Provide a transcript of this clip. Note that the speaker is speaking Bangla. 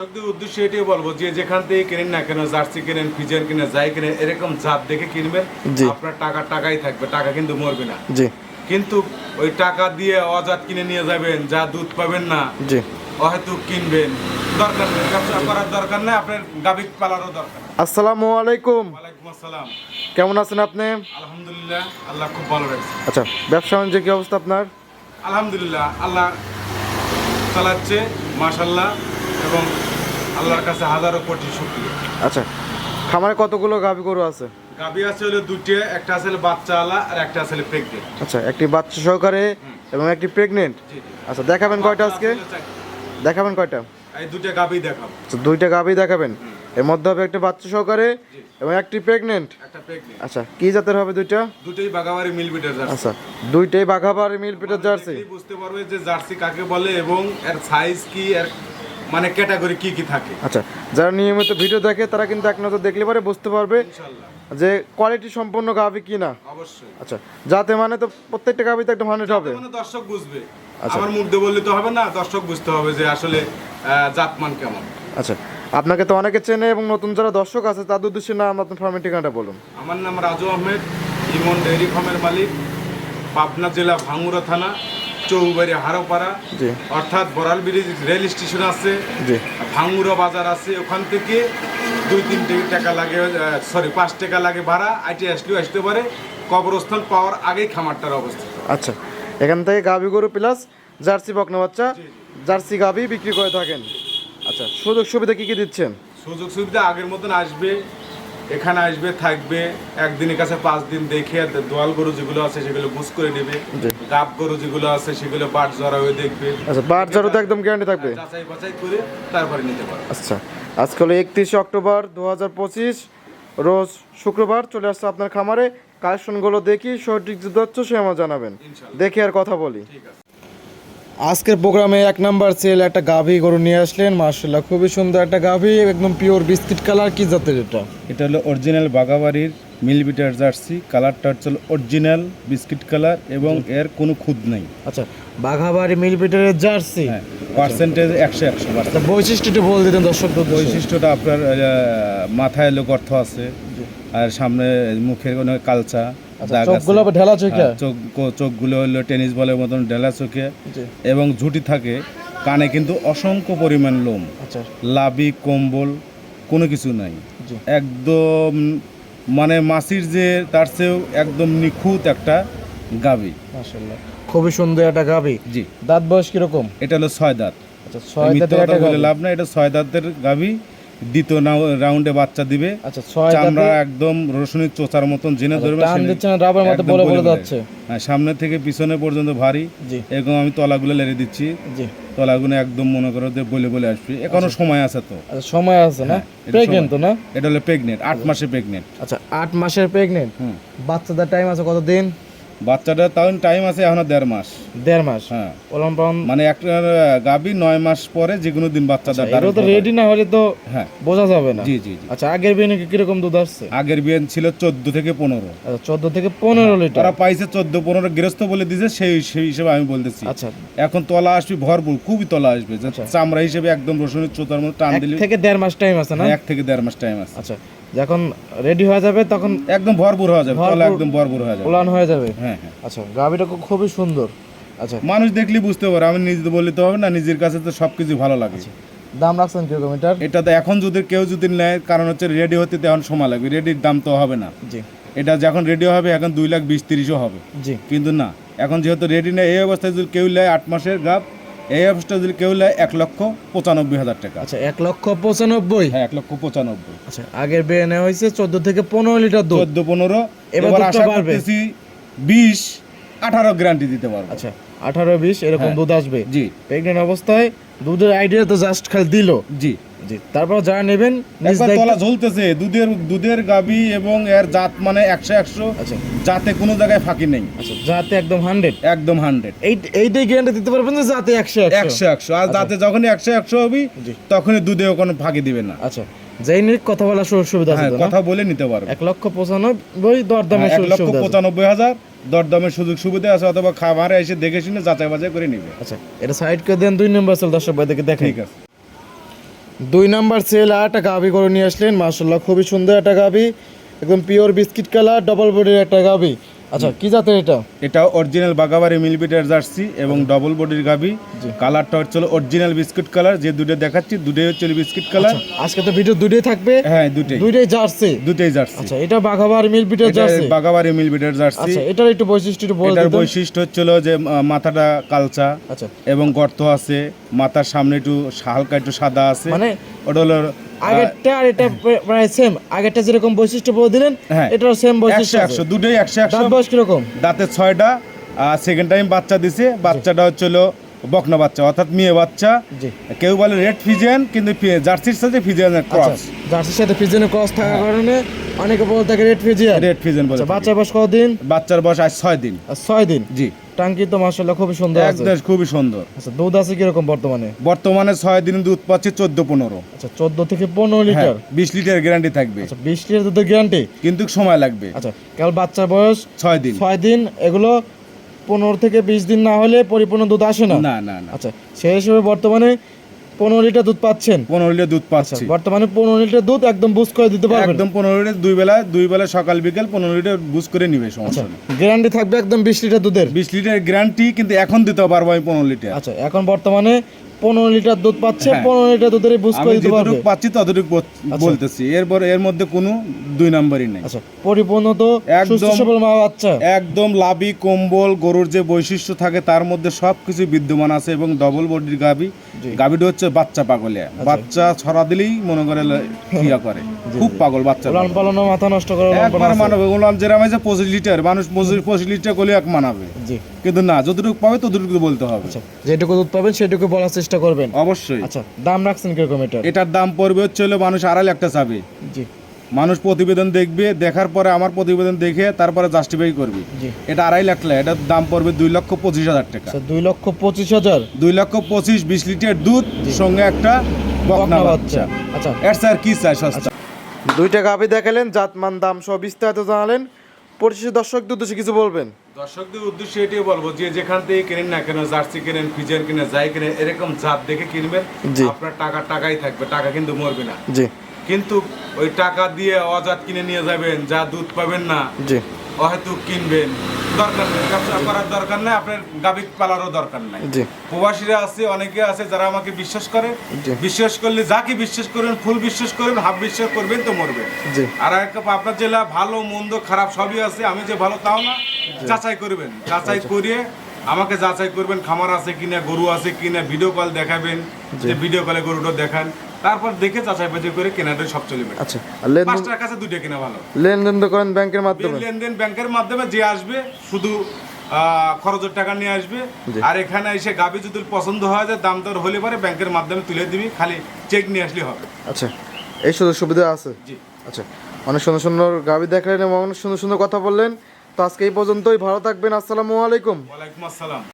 দর্শকদের উদ্দেশ্যে এটাই বলব যে যেখান থেকে কেনেন না কেন জার্সি কেনেন ফিজের কেনেন যাই কেনেন এরকম জাত দেখে কিনবেন আপনার টাকা টাকাই থাকবে টাকা কিন্তু মরবে না। কিন্তু ওই টাকা দিয়ে অজাত কিনে নিয়ে যাবেন যা দুধ পাবেন না অহেতু কিনবেন দরকার নেই ব্যবসা করার দরকার নেই আপনার গাভী পালারও দরকার আসসালামু আলাইকুম। ওয়ালাইকুম আসসালাম। কেমন আছেন আপনি? আলহামদুলিল্লাহ আল্লাহ খুব ভালো রাখছে আচ্ছা ব্যবসা বাণিজ্য কি অবস্থা আপনার? আলহামদুলিল্লাহ আল্লাহ চালাচ্ছে মাশাল্লাহ এবং আল্লাহর কাছে হাজারো কোটি শুক্রিয়া। আচ্ছা খামারে কতগুলো গাভী গরু আছে? গাভী আছে হলো দুটো একটা আছে হলো বাচ্চাওয়ালা আর একটা আছে প্রেগনেন্ট আচ্ছা একটি বাচ্চা সহকারে এবং একটি প্রেগনেন্ট আচ্ছা দেখাবেন কয়টা আজকে? দেখাবেন কয়টা? এই দুটো গাভী দেখাবো। আচ্ছা দুইটা গাভী দেখাবেন। এর মধ্যে হবে একটা বাচ্চা সহকারে এবং একটি প্রেগনেন্ট আচ্ছা কি জাতের হবে দুইটা? দুটোই বাগাবাড়ি মিল বিটার জার্সি। আচ্ছা দুইটাই বাঘাবার মিল পিটার জার্সি? বুঝতে পারবে যে জার্সি কাকে বলে এবং এর সাইজ কি এর মানে ক্যাটাগরি কি কি থাকে? আচ্ছা যারা নিয়মিত ভিডিও দেখে তারা কিন্তু এক নজর দেখলে পরে বুঝতে পারবে যে কোয়ালিটি সম্পন্ন গাভী কি না অবশ্যই। আচ্ছা যাতে মানে তো প্রত্যেকটা গাভী তো একটা হান্ড্রেড হবে। মানে দর্শক বুঝবে। আচ্ছা। আমার মুখ দিয়ে বললে তো হবে না দর্শক বুঝতে হবে যে আসলে জাতমান কেমন। আচ্ছা আপনাকে তো অনেকে চেনে এবং নতুন যারা দর্শক আছে তাদের উদ্দেশ্যে নাম আপনার ফার্মের ঠিকানাটা বলুন। আমার নাম রাজু আহমেদ ইমন ডেয়ারি ফার্মের মালিক পাবনা জেলা ভাঙ্গুরা থানা চৌবাড়ি হারোপাড়া অর্থাৎ বরাল ব্রিজ রেল স্টেশন আছে ভাঙ্গুরা বাজার আছে ওখান থেকে দুই তিন টাকা লাগে সরি পাঁচ টাকা লাগে ভাড়া আইটি আসলেও আসতে পারে। কবরস্থান পাওয়ার আগেই খামারটার অবস্থা। আচ্ছা এখান থেকে গাভী গরু প্লাস জার্সি বকনা বাচ্চা জার্সি গাভী বিক্রি করে থাকেন। আচ্ছা সুযোগ সুবিধা কি কি দিচ্ছেন? সুযোগ সুবিধা আগের মতন আসবে এখানে আসবে থাকবে একদিনের কাছে পাঁচ দিন দেখে দোয়াল গরু যেগুলো আছে সেগুলো বুঝ করে নেবে। গাব গরু যেগুলো আছে সেগুলো বাট জড়া হয়ে দেখবে। আচ্ছা বার জারু তো একদম গ্যারান্টি থাকবে? যাচাই বাছাই করে তারপরে নিতে পারবে। আচ্ছা আজকে হলো একত্রিশে অক্টোবর দু হাজার পঁচিশ রোজ শুক্রবার চলে আসছে আপনার খামারে। কালেকশনগুলো দেখি সঠিক যে তথ্য সে আমার জানাবেন। দেখে আর কথা বলি। ঠিক আছে। আজকের প্রোগ্রামে এক নাম্বার সেল একটা গাভী গরু নিয়ে আসলেন মার্শাল্লাহ খুবই সুন্দর একটা গাভী একদম পিওর বিস্কিট কালার কি জাতের এটা? এটা হলো অরিজিনাল বাগাবাড়ির মিলবিটার জার্সি কালারটা হচ্ছে অরিজিনাল বিস্কিট কালার এবং এর কোনো খুদ নাই। আচ্ছা বাঘাবাড়ি মিলপিটারের জার্সি? হ্যাঁ পার্সেন্টেজ একশো একশো পার্সেন্ট আচ্ছা বৈশিষ্ট্যটা বলে দিতেন দর্শক বৈশিষ্ট্যটা আপনার মাথায় লোক অর্থ আছে আর সামনে মুখের কোনো কালচা। আচ্ছা। চোখগুলো ঢেলা চোখে? হ্যাঁ, চোখ চোখগুলো হলো টেনিস বলের মতন ঢেলা চোখে এবং ঝুঁটি থাকে। কানে কিন্তু অসংখ্য পরিমাণ লোম। আচ্ছা। লাভি কম্বল কোনো কিছু নাই। একদম মানে মাসির যে তার চেয়েও একদম নিখুঁত একটা গাবি। খুবই সুন্দর একটা গাভী জি। দাঁত বয়স কীরকম? এটা হলো ছয় দাঁত। আচ্ছা ছয় গাভী লাভ নাই এটা ছয় দাঁতের গাবি। দ্বিতীয় রাউন্ডে বাচ্চা দিবে। আচ্ছা চামড়া একদম রসুনের চোচার মতন জেনে ধরবে রাবার মতো বলে বলে বলে যাচ্ছে। হ্যাঁ সামনে থেকে পিছনে পর্যন্ত ভারী। এরকম আমি তলাগুলো লেড়ে দিচ্ছি। তলাগুলো একদম মনে করো যে বলে বলে আসবে। এখনও সময় আছে তো। আচ্ছা সময় আছে না? হ্যাঁ, প্রেগনেন্ট তো না? এটা হলো প্রেগনেন্ট আট মাসে প্রেগনেন্ট আচ্ছা আট মাসের প্রেগনেন্ট বাচ্চাদের টাইম আছে কত দিন বাচ্চাটা তাও টাইম আছে এখনও দেড় মাস। দেড় মাস? হ্যাঁ। ওলাম মানে একটা গাবি নয় মাস পরে যে কোনো দিন বাচ্চাটা এগুলো তো রেডি না হলে তো হ্যাঁ। বোঝা যাবে না। জি জি জি। আচ্ছা আগের বিয়ে নাকি কীরকম দুধ আসছে? আগের বিয়ে ছিল চোদ্দ থেকে পনেরো। আচ্ছা চোদ্দ থেকে পনেরো লিটার। তারা পাইছে চোদ্দ পনেরো গৃহস্থ বলে দিছে সেই সেই হিসেবে আমি বলতেছি। আচ্ছা। এখন তলা আসবে ভরপুর খুবই তলা আসবে আচ্ছা। চামড়া হিসেবে একদম রসুনের চোতার মতো টান দিলে থেকে দেড় মাস টাইম আছে না? এক থেকে দেড় মাস টাইম আছে। আচ্ছা যখন রেডি হয়ে যাবে তখন একদম ভরপুর হয়ে যাবে তলা একদম ভরপুর হয়ে যাবে। ওলান হয়ে যাবে? হ্যাঁ হ্যাঁ। আচ্ছা গাভিটা খুব- খুবই সুন্দর। আচ্ছা। মানুষ দেখলে বুঝতে পারে আমি নিজে তো বললে তো হবে না নিজের কাছে তো সবকিছু ভালো লাগে। দাম রাখছেন কীরকম এটার? এটা তো এখন যদি কেউ যদি নেয় কারণ হচ্ছে রেডি হতে তো এখন সময় লাগবে রেডির দাম তো হবে না। জি। এটা যখন রেডি হবে এখন দুই লাখ বিশ তিরিশও হবে। জি। কিন্তু না এখন যেহেতু রেডি নেই এই অবস্থায় যদি কেউ নেয় আট মাসের গাপ এই অবস্থায় যদি কেউ নেয় এক লক্ষ পঁচানব্বই হাজার টাকা। আচ্ছা এক লক্ষ পঁচানব্বই? হ্যাঁ এক লক্ষ পঁচানব্বই। আচ্ছা আগের বেয়ে নেওয়া হয়েছে চোদ্দ থেকে পনেরো লিটার দুধ। চোদ্দ পনেরো এবার এবার আশা করতেছি বিশ আঠারো গ্যারান্টি দিতে পারব। আচ্ছা আঠারো বিশ এরকম হ্যাঁ। দুধ আসবে। জি। প্রেগনেন্ট অবস্থায় দুধের আইডিয়া তো জাস্ট খালি দিল। জি। জি তারপর যারা নেবেন তলা ঝুলতেছে দুধের দুধের গাবি এবং এর জাত মানে একশো একশো আচ্ছা। জাতে কোনো জায়গায় ফাঁকি নেই। আচ্ছা যাতে একদম হান্ড্রেড একদম হান্ড্রেড এই এইটাই গ্যারান্টি দিতে পারবেন যে যাতে একশো একশো। একশো আর যাতে যখনই একশো একশো হবি। তখনই দুধেও কোনো ফাঁকি দিবে না। আচ্ছা যেই নিয়ে কথা বলার সুযোগ সুবিধা আছে হ্যাঁ কথা বলে নিতে পারবে। এক লক্ষ পঁচানব্বই দরদামের হ্যাঁ, এক লক্ষ পঁচানব্বই হাজার। দরদামের সুযোগ সুবিধা আছে অথবা খাবারে এসে দেখে শুনে যাচাই বাছাই করে নিবে। আচ্ছা এটা সাইড করে দেন দুই নম্বর সেল দর্শক দেখে দেখেন। ঠিক আছে। দুই নাম্বার সেল আর একটা গাভি করে নিয়ে আসলেন মার্শাল্লাহ খুবই সুন্দর একটা গাভি একদম পিওর বিস্কিট কালার ডবল বডির একটা গাভি। আচ্ছা কি জাতের এটা? এটা অরিজিনাল বাগাবাড়ি মিলবিটার জার্সি এবং ডবল বডির গাবি কালারটা হচ্ছে অরিজিনাল বিস্কুট কালার যে দুটো দেখাচ্ছি দুটোই হচ্ছে বিস্কিট কালার আজকে তো ভিডিও দুটোই থাকবে? হ্যাঁ দুটোই দুটোই জার্সি? দুটোই জার্সি। আচ্ছা এটা বাঘাবার মিল পিটার এটা জার্সি? বাগাবাড়ি মিলবিটার জার্সি। আচ্ছা এটার একটু বৈশিষ্ট্য একটু বলে এটার বৈশিষ্ট্য হচ্ছিল যে মাথাটা কালচা আচ্ছা। এবং গর্ত আছে মাথার সামনে একটু হালকা একটু সাদা আছে। মানে ওটা হলো আগেরটা আর এটা প্রায়- প্রায় সেম আগেরটা যেরকম বৈশিষ্ট্য বলে দিলেন হ্যাঁ। এটার সেম বৈশিষ্ট্য একশো দুটোই একশো একশো। বয়স কীরকম? দাঁতে ছয়টা সেকেন্ড টাইম বাচ্চা দিছে। বাচ্চাটা হচ্ছিল বকনা বাচ্চা অর্থাৎ মেয়ে বাচ্চা। কেউ বলে রেড ফিজেন কিন্তু জার্সির সাথে আচ্ছা ক্রস জার্সির সাথে ফিজিয়ানের ক্রস থাকার কারণে অনেকে বলে থাকে রেড ফিজিয়ান রেড ফিজেন বলে আচ্ছা থাকি। বাচ্চা বয়স কতদিন? বাচ্চার বয়স আজ ছয় দিন। আর ছয় দিন। জি। টাঙ্কি তো মাসাল্লাহ খুবই সুন্দর আছে। একদম খুবই সুন্দর। আচ্ছা দুধ আছে কীরকম বর্তমানে? বর্তমানে ছয় দিন দুধ পাচ্ছে চোদ্দ পনেরো। আচ্ছা চোদ্দ থেকে পনেরো হ্যাঁ লিটার? বিশ লিটার গ্যারান্টি থাকবে। আচ্ছা বিশ লিটার দুধের গ্যারান্টি? কিন্তু সময় লাগবে। আচ্ছা কাল বাচ্চার বয়স? ছয় দিন। ছয় দিন এগুলো পনেরো থেকে বিশ দিন না হলে পরিপূর্ণ দুধ আসে না? না না না। আচ্ছা সেই হিসেবে বর্তমানে পনেরো লিটার দুধ পাচ্ছেন? পনেরো লিটার দুধ পাচ্ছেন পাচ্ছি। বর্তমানে পনেরো লিটার দুধ একদম বুস করে দিতে পারবেন? একদম পনেরো লিটার দুই বেলা দুই বেলা সকাল বিকাল পনেরো লিটার বুস করে নিবে আচ্ছা সমস্যা গ্যারান্টি থাকবে একদম বিশ লিটার দুধের? বিশ লিটার গ্যারান্টি কিন্তু এখন দিতে পারব আমি পনেরো লিটার। আচ্ছা এখন বর্তমানে পনেরো লিটার দুধ পাচ্ছে হ্যাঁ। পনেরো লিটার দুধের বুঝ করে দিতে পারবে। পাচ্ছি ততটুকু বলতেছি। এরপর এর মধ্যে কোনো দুই নাম্বারই নেই। আচ্ছা পরিপূর্ণ তো একদম- সবল মা বাচ্চা। একদম লাভি কম্বল গরুর যে বৈশিষ্ট্য থাকে তার মধ্যে সব কিছু বিদ্যমান আছে এবং ডবল বডির গাবি। গাবিটা হচ্ছে বাচ্চা পাগলিয়া আচ্ছা। বাচ্চা ছড়া দিলেই মনে করে ইয়া করে। খুব পাগল বাচ্চা লালন পালনও মাথা নষ্ট করে একবার মানাবে। ওগুলো যেরাম আছে পঁচিশ লিটার। মানুষ পঁচিশ পঁচিশ লিটার করলে এক মানাবে। জি। কিন্তু না যতটুকু পাবে ততটুকু বলতে হবে। আচ্ছা যেটুকু দুধ পাবেন সেটুকু বলার চেষ্টা করবেন। অবশ্যই। আচ্ছা দাম রাখছেন কীরকম এটা এটার দাম পড়বে হচ্ছে হলো মানুষ আড়াই লাখ টাকা চাবে। জি। মানুষ প্রতিবেদন দেখবে দেখার পরে আমার প্রতিবেদন দেখে তারপরে জাস্টিফাই করবে। এটা আড়াই লাখ টাকা এটার দাম পড়বে দুই লক্ষ পঁচিশ হাজার টাকা। আচ্ছা দুই লক্ষ পঁচিশ হাজার? দুই লক্ষ পঁচিশ বিশ লিটার দুধ সঙ্গে একটা বকনা বাচ্চা। আচ্ছা। এর স্যার কি চাই সস্তা? দুইটা গাভি দেখালেন জাতমান দাম সব বিস্তারিত জানালেন। পরিশেষে দর্শকদের উদ্দেশ্যে কিছু বলবেন? দর্শকদের উদ্দেশ্যে এটাই বলব যে যেখান থেকে কেনেন না কেন জার্সি কেনেন ফিজার কেনেন যাই কেনেন এরকম জাত দেখে কিনবেন আপনার টাকা টাকাই থাকবে টাকা কিন্তু মরবে না। জি। কিন্তু ওই টাকা দিয়ে অজাত কিনে নিয়ে যাবেন যা দুধ পাবেন না জি। অহেতুক কিনবেন। দরকার নেই ব্যবসা করার দরকার নাই আপনার গাভী পালারও দরকার নাই। প্রবাসীরা আছে অনেকে আছে যারা আমাকে বিশ্বাস করে। বিশ্বাস করলে যাকে বিশ্বাস করবেন ফুল বিশ্বাস করবেন হাফ বিশ্বাস করবেন তো মরবেন। আর এক আপনার জেলা ভালো মন্দ খারাপ সবই আছে আমি যে ভালো তাও না। যাচাই করবেন যাচাই করিয়ে আমাকে যাচাই করবেন খামার আছে কিনা গরু আছে কিনা ভিডিও কল দেখাবেন। যে ভিডিও কলে গরুটা দেখান। তারপর দেখে যাচাই বাছাই করে কেনাটাই সব চলবে আচ্ছা লেনদেন পাঁচটার কাছে দুইটা কেনা ভালো। লেনদেন তো করেন ব্যাংকের মাধ্যমে? লেনদেন ব্যাংকের মাধ্যমে যে আসবে শুধু খরচের টাকা নিয়ে আসবে। আর এখানে এসে গাবি যদি পছন্দ হয় যে দাম দর হলে পরে ব্যাংকের মাধ্যমে তুলে দিবি খালি চেক নিয়ে আসলে হবে। আচ্ছা এই সুযোগ সুবিধা আছে? জি। আচ্ছা অনেক সুন্দর সুন্দর গাভি দেখলেন এবং অনেক সুন্দর সুন্দর কথা বললেন। তো আজকে এই পর্যন্তই ভালো থাকবেন আসসালামু আলাইকুম। ওয়ালাইকুম আসসালাম।